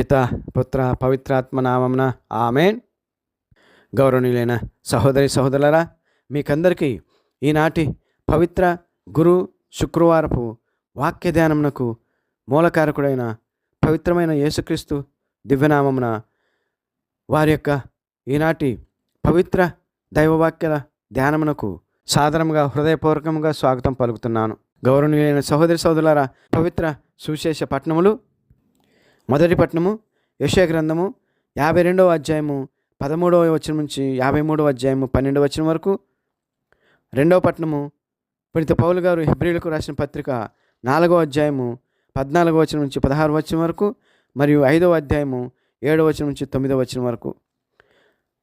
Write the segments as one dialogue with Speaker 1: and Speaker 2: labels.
Speaker 1: పిత పుత్ర పవిత్రాత్మ నామమున ఆమెన్ గౌరవనీయులైన సహోదరి సహోదరులరా మీకందరికీ ఈనాటి పవిత్ర గురు శుక్రవారపు వాక్య ధ్యానమునకు మూలకారకుడైన పవిత్రమైన యేసుక్రీస్తు దివ్యనామమున వారి యొక్క ఈనాటి పవిత్ర దైవవాక్యల ధ్యానమునకు సాధారణంగా హృదయపూర్వకంగా స్వాగతం పలుకుతున్నాను. గౌరవనీయులైన సహోదరి సహోదరులారా పవిత్ర సువిశేష పట్టణములు మొదటి పట్టణము యశయ గ్రంథము యాభై రెండవ అధ్యాయము పదమూడవ వచనం నుంచి యాభై మూడవ అధ్యాయము పన్నెండవ వచనం వరకు. రెండవ పట్టణము పుణిత పౌలు గారు హెబ్రిలకు రాసిన పత్రిక నాలుగవ అధ్యాయము పద్నాలుగవ వచనం నుంచి పదహారు వచనం వరకు మరియు ఐదవ అధ్యాయము ఏడవ వచనం నుంచి తొమ్మిదవ వచనం వరకు.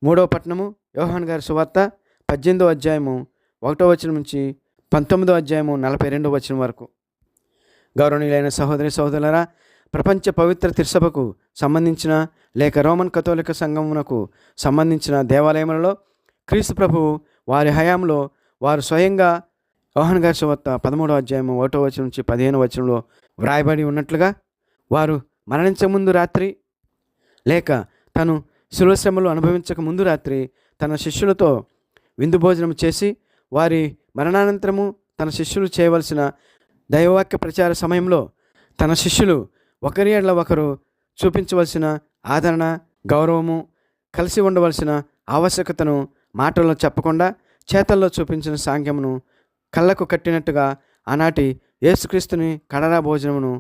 Speaker 1: మూడవ పట్టణము యోహాన్ గారి సువార్త పద్దెనిమిదవ అధ్యాయము ఒకటో వచనం నుంచి పంతొమ్మిదో అధ్యాయము నలభై రెండవ వచనం వరకు. గౌరవనీయులైన సహోదరి సహోదరులరా ప్రపంచ పవిత్ర తిరుసభకు సంబంధించిన లేక రోమన్ కథోలిక సంఘమునకు సంబంధించిన దేవాలయములలో క్రీస్తు ప్రభువు వారి హయాంలో వారు స్వయంగా యోహన్ గారి సువార్త పదమూడో అధ్యాయము ఒకటో వచనం నుంచి పదిహేను వచనంలో వ్రాయబడి ఉన్నట్లుగా వారు మరణించక ముందు రాత్రి లేక తను శిలశ్రమలు అనుభవించక ముందు రాత్రి తన శిష్యులతో విందు భోజనం చేసి వారి మరణానంతరము తన శిష్యులు చేయవలసిన దైవవాక్య ప్రచార సమయంలో తన శిష్యులు ఒకరి ఎడల ఒకరు చూపించవలసిన ఆదరణ గౌరవము కలిసి ఉండవలసిన ఆవశ్యకతను మాటల్లో చెప్పకుండా చేతల్లో చూపించిన సాంగ్యమును కళ్ళకు కట్టినట్టుగా ఆనాటి యేసుక్రీస్తుని కడరా భోజనమును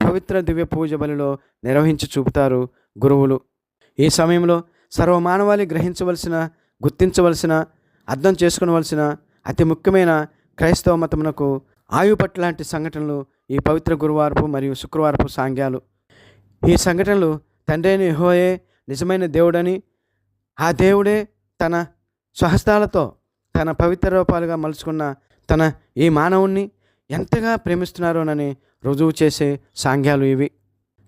Speaker 1: పవిత్ర దివ్య పూజ బలిలో నిర్వహించి చూపుతారు గురువులు. ఈ సమయంలో సర్వమానవాళి గ్రహించవలసిన గుర్తించవలసిన అర్థం చేసుకునవలసిన అతి ముఖ్యమైన క్రైస్తవ మతమునకు ఆయుపట్లాంటి సంఘటనలు ఈ పవిత్ర గురువారపు మరియు శుక్రవారపు సాంగ్యాలు. ఈ సంఘటనలు తండ్రిని హోయే నిజమైన దేవుడని ఆ దేవుడే తన స్వహస్తాలతో తన పవిత్ర రూపాలుగా మలుచుకున్న తన ఈ మానవుణ్ణి ఎంతగా ప్రేమిస్తున్నారోనని రుజువు చేసే సాంగ్యాలు ఇవి.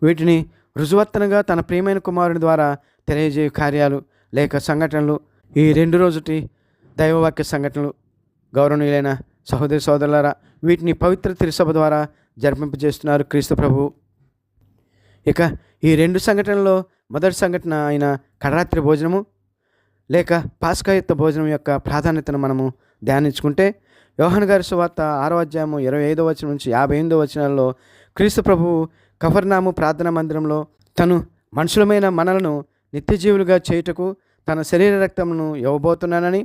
Speaker 1: వీటిని రుజువర్తనగా తన ప్రియమైన కుమారుని ద్వారా తెలియజేయ కార్యాలు లేక సంఘటనలు ఈ రెండు రోజుటి దైవవాక్య సంఘటనలు. గౌరవనీయులైన సహోదరి సోదరులారా వీటిని పవిత్ర తిరుసభ ద్వారా జరిపింపజేస్తున్నారు క్రీస్తు ప్రభు. ఇక ఈ రెండు సంఘటనలో మొదటి సంఘటన అయిన కడరాత్రి భోజనము లేక పాస్కాయుత్త భోజనం యొక్క ప్రాధాన్యతను మనము ధ్యానించుకుంటే యోహన్ గారి సువార్త ఆరో అధ్యాయము ఇరవై ఐదో వచనం నుంచి యాభై ఎనిమిదో వచనాల్లో క్రీస్తు ప్రభువు కఫర్నాము ప్రార్థనా మందిరంలో తను మనుషులమైన మనలను నిత్యజీవులుగా చేయుటకు తన శరీర రక్తమును ఇవ్వబోతున్నానని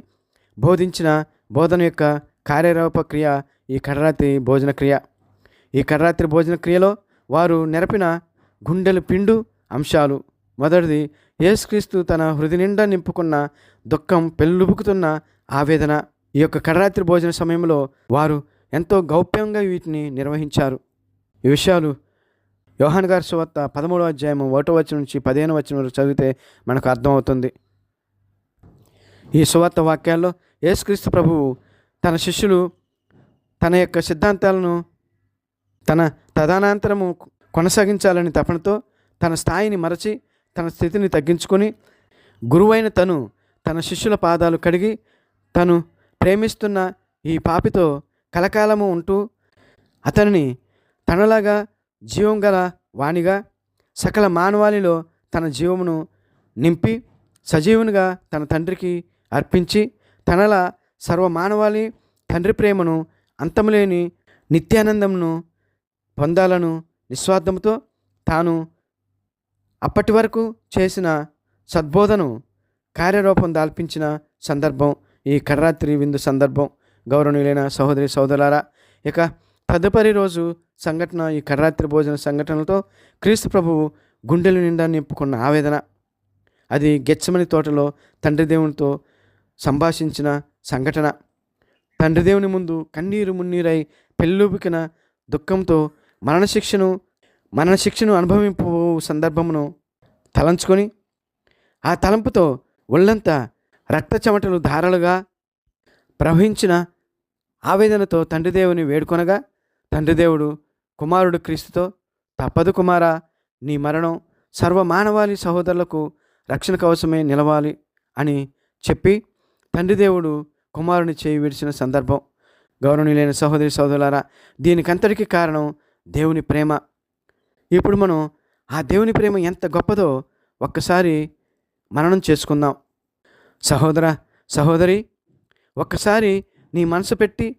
Speaker 1: బోధించిన బోధన యొక్క కార్యరూప క్రియ ఈ కడరాత్రి భోజన క్రియ. ఈ కడరాత్రి భోజన క్రియలో వారు నెరపిన గుండెలు పిండు అంశాలు. మొదటిది యేసుక్రీస్తు తన హృది నిండా నింపుకున్న దుఃఖం పెళ్ళుబుకుతున్న ఆవేదన. ఈ యొక్క కడరాత్రి భోజన సమయంలో వారు ఎంతో గౌప్యంగా వీటిని నిర్వహించారు. ఈ విషయాలు యోహాన్ గారి సువార్త పదమూడో అధ్యాయం ఒకటో వచనం నుంచి పదిహేను వచనం వరకు చదివితే మనకు అర్థమవుతుంది. ఈ సువార్త వాక్యాల్లో యేసుక్రీస్తు ప్రభువు తన శిష్యులు తన యొక్క సిద్ధాంతాలను తన తదనంతరము కొనసాగించాలని తపనతో తన స్థాయిని మరచి తన స్థితిని తగ్గించుకొని గురువైన తను తన శిష్యుల పాదాలు కడిగి తను ప్రేమిస్తున్న ఈ పాపితో కలకాలము ఉంటూ అతనిని తనలాగా జీవం గల వాణిగా సకల మానవాళిలో తన జీవమును నింపి సజీవునిగా తన తండ్రికి అర్పించి తనలా సర్వ మానవాళి తండ్రి ప్రేమను అంతములేని నిత్యానందమును పొందాలను నిస్వార్థంతో తాను అప్పటి వరకు చేసిన సద్బోధను కార్యరూపం దాల్పించిన సందర్భం ఈ కడరాత్రి విందు సందర్భం. గౌరవనీయులైన సహోదరి సోదరులారా ఇక తదుపరి రోజు సంఘటన ఈ కడరాత్రి భోజన సంఘటనలతో క్రీస్తు ప్రభువు గుండెలు నిండా నింపుకున్న ఆవేదన. అది గెచ్చమని తోటలో తండ్రి దేవునితో సంభాషించిన సంఘటన. తండ్రి దేవుని ముందు కన్నీరు మున్నీరై పెళ్ళూపికిన దుఃఖంతో మరణశిక్షను మరణశిక్షను అనుభవింపు సందర్భమును తలంచుకొని ఆ తలంపుతో ఒళ్ళంతా రక్త చెమటలు ధారలుగా ప్రవహించిన ఆవేదనతో తండ్రి దేవుని వేడుకొనగా తండ్రి దేవుడు కుమారుడు క్రీస్తుతో తప్పదు కుమారా నీ మరణం సర్వ మానవాళి సహోదరులకు రక్షణ కవచమే నిలవాలి అని చెప్పి తండ్రి దేవుడు కుమారుని చేయి విడిచిన సందర్భం. గౌరవనీయులైన సహోదరి సహోదరులారా దీనికంతటికీ కారణం దేవుని ప్రేమ. ఇప్పుడు మనం ఆ దేవుని ప్రేమ ఎంత గొప్పదో ఒక్కసారి మననం చేసుకుందాం. సహోదర సహోదరి ఒక్కసారి నీ మనసు పెట్టి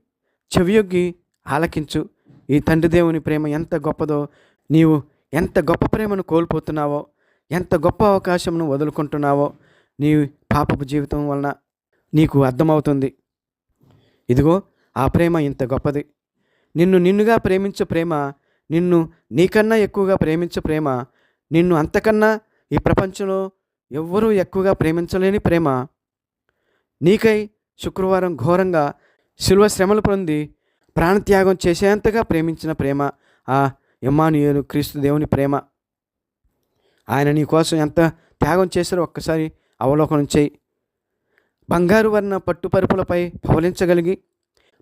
Speaker 1: చెవియొగ్గి ఆలకించు. ఈ తండ్రి దేవుని ప్రేమ ఎంత గొప్పదో నీవు ఎంత గొప్ప ప్రేమను కోల్పోతున్నావో ఎంత గొప్ప అవకాశమును వదులుకుంటున్నావో నీ పాపపు జీవితం వలన నీకు అర్థమవుతుంది. ఇదిగో ఆ ప్రేమ ఇంత గొప్పది. నిన్ను నిన్నుగా ప్రేమించే ప్రేమ నిన్ను నీకన్నా ఎక్కువగా ప్రేమించే ప్రేమ నిన్ను అంతకన్నా ఈ ప్రపంచంలో ఎవ్వరూ ఎక్కువగా ప్రేమించలేని ప్రేమ. నీకై శుక్రవారం ఘోరంగా శిల్వ శ్రమలు పొంది ప్రాణత్యాగం చేసేంతగా ప్రేమించిన ప్రేమ ఆ ఎమ్మానుయేలు క్రీస్తు దేవుని ప్రేమ. ఆయన నీ కోసం ఎంత త్యాగం చేశారో ఒక్కసారి అవలోకనం చేయి. బంగారు వర్ణ పట్టుపరుపులపై పవలించగలిగి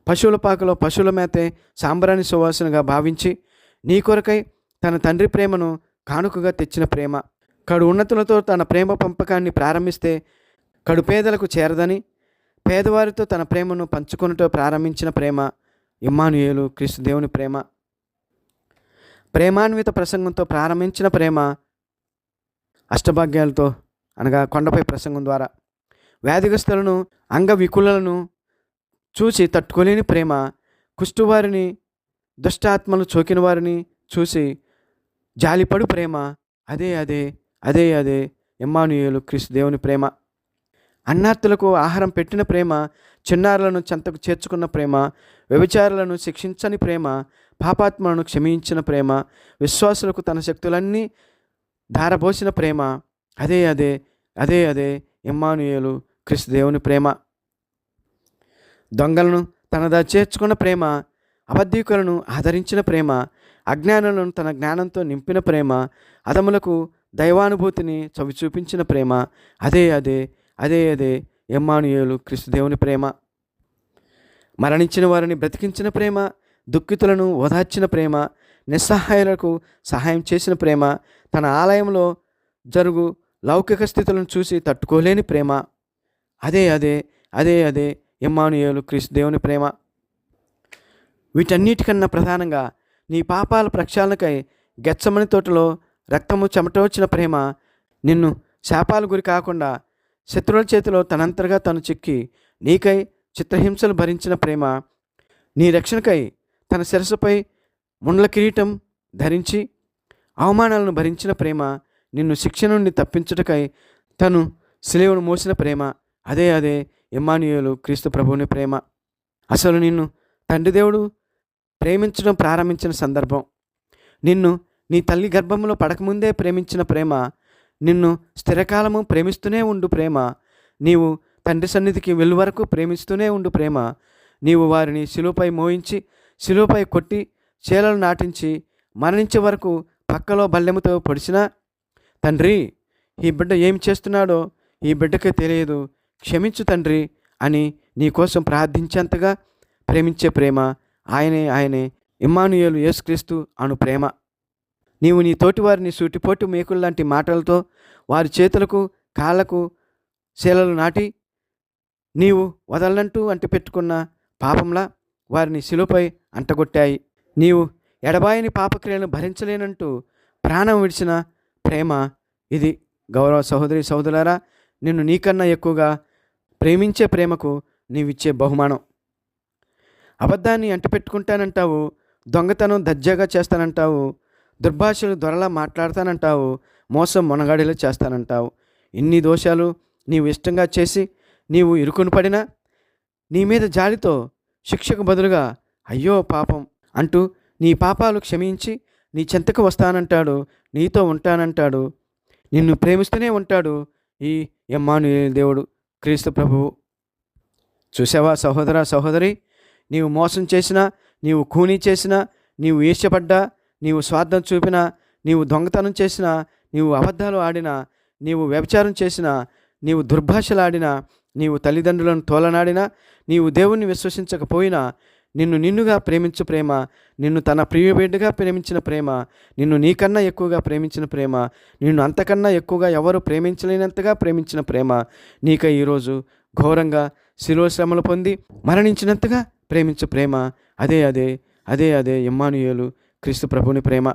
Speaker 1: పశువుల పాకలో పశువుల మేతే సాంబ్రాణి సువాసనగా భావించి నీ కొరకై తన తండ్రి ప్రేమను కానుకగా తెచ్చిన ప్రేమ. కడు ఉన్నతులతో తన ప్రేమ పంపకాన్ని ప్రారంభిస్తే కడు పేదలకు చేరదని పేదవారితో తన ప్రేమను పంచుకొనుటో ప్రారంభించిన ప్రేమ ఇమ్మానుయేలు క్రీస్తు దేవుని ప్రేమ. ప్రేమాన్విత ప్రసంగంతో ప్రారంభించిన ప్రేమ అష్టభాగ్యాలతో అనగా కొండపై ప్రసంగం ద్వారా. వ్యాధిగ్రస్తులను అంగవికులను చూసి తట్టుకోలేని ప్రేమ కుష్టువారిని దుష్టాత్మలు చోకిన వారిని చూసి జాలిపడు ప్రేమ అదే అదే అదే అదే ఎమ్మానుయేలు క్రీస్తు దేవుని ప్రేమ. అన్నార్థులకు ఆహారం పెట్టిన ప్రేమ చిన్నారులను చెంతకు చేర్చుకున్న ప్రేమ వ్యభిచారులను శిక్షించని ప్రేమ పాపాత్మలను క్షమించిన ప్రేమ విశ్వాసులకు తన శక్తులన్నీ ధారపోసిన ప్రేమ అదే అదే అదే అదే ఎమ్మానుయేలు క్రీస్తు దేవుని ప్రేమ. దొంగలను తనదా చేర్చుకున్న ప్రేమ అబద్ధీకులను ఆదరించిన ప్రేమ అజ్ఞానులను తన జ్ఞానంతో నింపిన ప్రేమ అదములకు దైవానుభూతిని చవి చూపించిన ప్రేమ అదే అదే అదే అదే ఎమ్మానుయేలు క్రీస్తు దేవుని ప్రేమ. మరణించిన వారిని బ్రతికించిన ప్రేమ దుఃఖితులను ఓదార్చిన ప్రేమ నిస్సహాయులకు సహాయం చేసిన ప్రేమ తన ఆలయంలో జరుగు లౌకిక స్థితులను చూసి తట్టుకోలేని ప్రేమ అదే అదే అదే అదే ఇమ్మానుయేలు క్రీస్తు దేవుని ప్రేమ. వీటన్నిటికన్నా ప్రధానంగా నీ పాపాల ప్రక్షాళనకై గెచ్చమని తోటలో రక్తము చెమట వచ్చిన ప్రేమ నిన్ను శాపాల గురి కాకుండా శత్రువుల చేతిలో తనంతరగా తను చిక్కి నీకై చిత్రహింసలు భరించిన ప్రేమ నీ రక్షణకై తన శిరస్సుపై ముండ్ల కిరీటం ధరించి అవమానాలను భరించిన ప్రేమ నిన్ను శిక్ష నుండి తప్పించుటకై తను శిలేవును మోసిన ప్రేమ. అదే అదే ఎమ్మానుయేలు క్రీస్తు ప్రభువుని ప్రేమ. అసలు నిన్ను తండ్రి దేవుడు ప్రేమించడం ప్రారంభించిన సందర్భం. నిన్ను నీ తల్లి గర్భంలో పడకముందే ప్రేమించిన ప్రేమ నిన్ను స్థిరకాలము ప్రేమిస్తూనే ఉండు ప్రేమ నీవు తండ్రి సన్నిధికి వెళ్ళి వరకు ప్రేమిస్తూనే ఉండు ప్రేమ నీవు వారిని శిలువపై మోయించి శిలువపై కొట్టి చీలలు నాటించి మరణించే వరకు పక్కలో బల్లెముతో పొడిచినా తండ్రి ఈ బిడ్డ ఏం చేస్తున్నాడో ఈ బిడ్డకే తెలియదు క్షమించు తండ్రి అని నీకోసం ప్రార్థించేంతగా ప్రేమించే ప్రేమ ఆయనే ఆయనే ఇమ్మానుయేలు యేసుక్రీస్తు అను ప్రేమ. నీవు నీ తోటివారిని సూటిపోటు మేకుల్లాంటి మాటలతో వారి చేతులకు కాళ్ళకు శీలలు నాటి నీవు వదలనంటూ అంటిపెట్టుకున్న పాపంలా వారిని శిలుపై అంటగొట్టాయి. నీవు ఎడబాయిని పాపక్రియలను భరించలేనంటూ ప్రాణం విడిచిన ప్రేమ ఇది. గౌరవ సహోదరి సహోదరులారా నిన్ను నీకన్నా ఎక్కువగా ప్రేమించే ప్రేమకు నీవిచ్చే బహుమానం. అబద్ధాన్ని అంటిపెట్టుకుంటానంటావు దొంగతనం దర్జాగా చేస్తానంటావు దుర్భాషలు దొరలా మాట్లాడతానంటావు మోసం మొనగాడిలో చేస్తానంటావు. ఇన్ని దోషాలు నీవు ఇష్టంగా చేసి నీవు ఇరుకును పడినా నీ మీద జాలితో శిక్షకు బదులుగా అయ్యో పాపం అంటూ నీ పాపాలు క్షమించి నీ చెంతకు వస్తానంటాడు నీతో ఉంటానంటాడు నిన్ను ప్రేమిస్తూనే ఉంటాడు ఈ యమ్మాను దేవుడు క్రీస్తు ప్రభువు. చూసావా సహోదర సహోదరి? నీవు మోసం చేసినా నీవు కూనీ చేసినా నీవు ఈర్ష్యపడ్డా నీవు స్వార్థం చూపినా నీవు దొంగతనం చేసినా నీవు అబద్ధాలు ఆడినా నీవు వ్యభిచారం చేసినా నీవు దుర్భాషలాడినా నీవు తల్లిదండ్రులను తోలనాడినా నీవు దేవుణ్ణి విశ్వసించకపోయినా నిన్ను నిన్నుగా ప్రేమించు ప్రేమ నిన్ను తన ప్రియబిడ్డగా ప్రేమించిన ప్రేమ నిన్ను నీకన్నా ఎక్కువగా ప్రేమించిన ప్రేమ నిన్ను అంతకన్నా ఎక్కువగా ఎవరు ప్రేమించలేనంతగా ప్రేమించిన ప్రేమ నీకై ఈరోజు ఘోరంగా శిలో శ్రమలు పొంది మరణించినంతగా ప్రేమించు ప్రేమ అదే అదే అదే అదే ఇమ్మానుయేలు క్రీస్తు ప్రభుని ప్రేమ.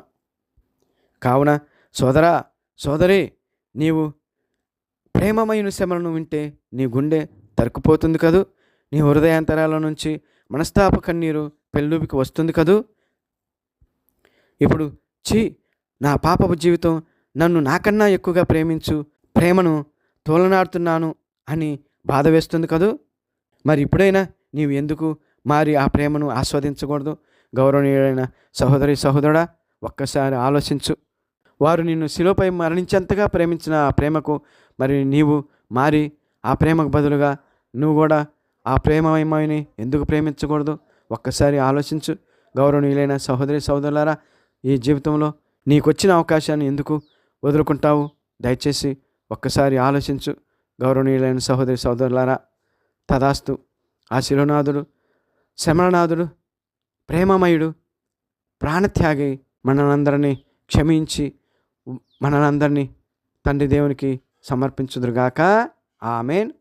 Speaker 1: కావున
Speaker 2: సోదరా సోదరి నీవు ప్రేమమైన శ్రమలను వింటే నీ గుండె తరుకుపోతుంది కదూ? నీ హృదయాంతరాల నుంచి మనస్తాప కన్నీరు పెళ్ళూపికి వస్తుంది కదూ? ఇప్పుడు ఛీ నా పాపపు జీవితం నన్ను నాకన్నా ఎక్కువగా ప్రేమించు ప్రేమను తోలనాడుతున్నాను అని బాధ వేస్తుంది కదూ? మరి ఇప్పుడైనా నీవు ఎందుకు మారి ఆ ప్రేమను ఆస్వాదించకూడదు. గౌరవనీయుడైన సహోదరి సహోదరుడా ఒక్కసారి ఆలోచించు. వారు నిన్ను శిలోపై మరణించేంతగా ప్రేమించిన ఆ ప్రేమకు మరి నీవు మారి ఆ ప్రేమకు బదులుగా నువ్వు కూడా ఆ ప్రేమమయమని ఎందుకు ప్రేమించకూడదు? ఒక్కసారి ఆలోచించు. గౌరవనీయులైన సహోదరి సహోదరులారా ఈ జీవితంలో నీకు వచ్చిన అవకాశాన్ని ఎందుకు వదులుకుంటావు? దయచేసి ఒక్కసారి ఆలోచించు. గౌరవనీయులైన సహోదరి సహోదరులారా తదాస్తు ఆ శిరోనాథుడు శమణనాథుడు ప్రేమమయుడు ప్రాణత్యాగి మనలందరినీ క్షమించి మనలందరినీ తండ్రి దేవునికి సమర్పించుదురుగాక. ఆమెన్.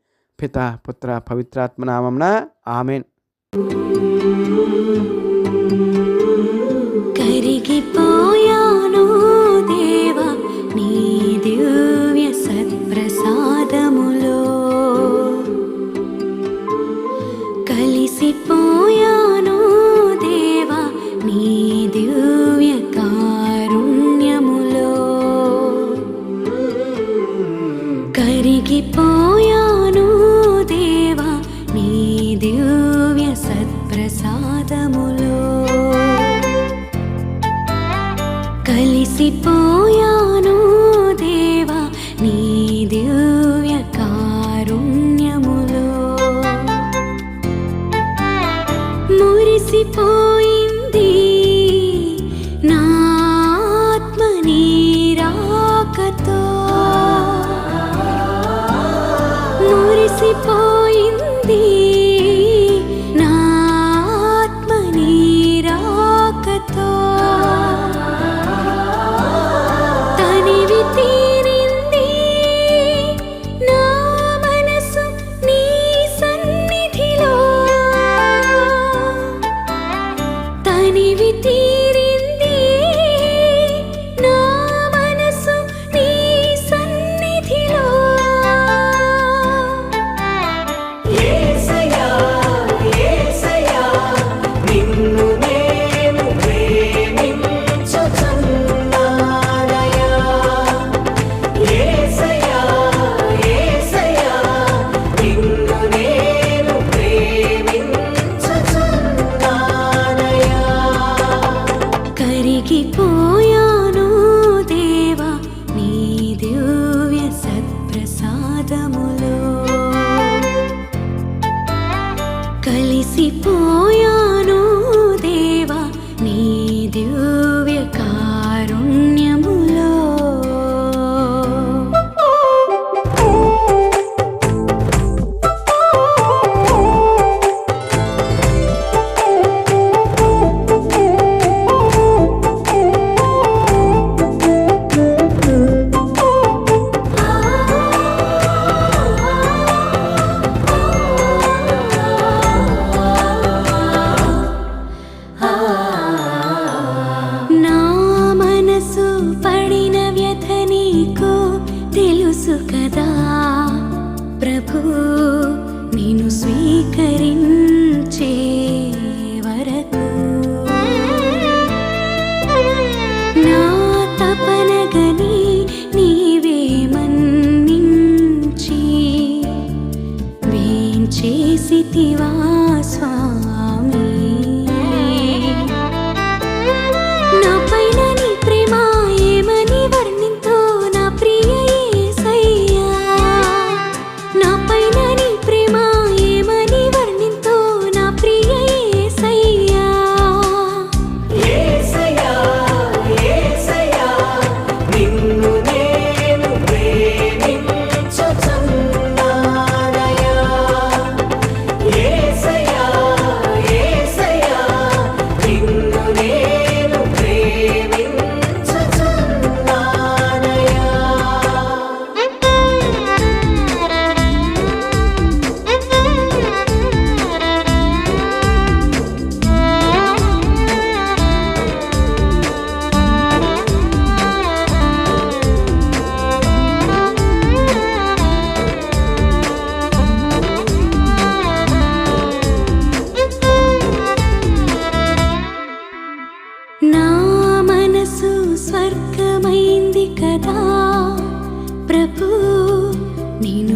Speaker 2: పిత పుత్ర పవిత్రాత్మ నామంన ఆమెన్.
Speaker 3: please.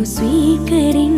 Speaker 3: സ്വീകരി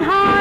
Speaker 3: राधा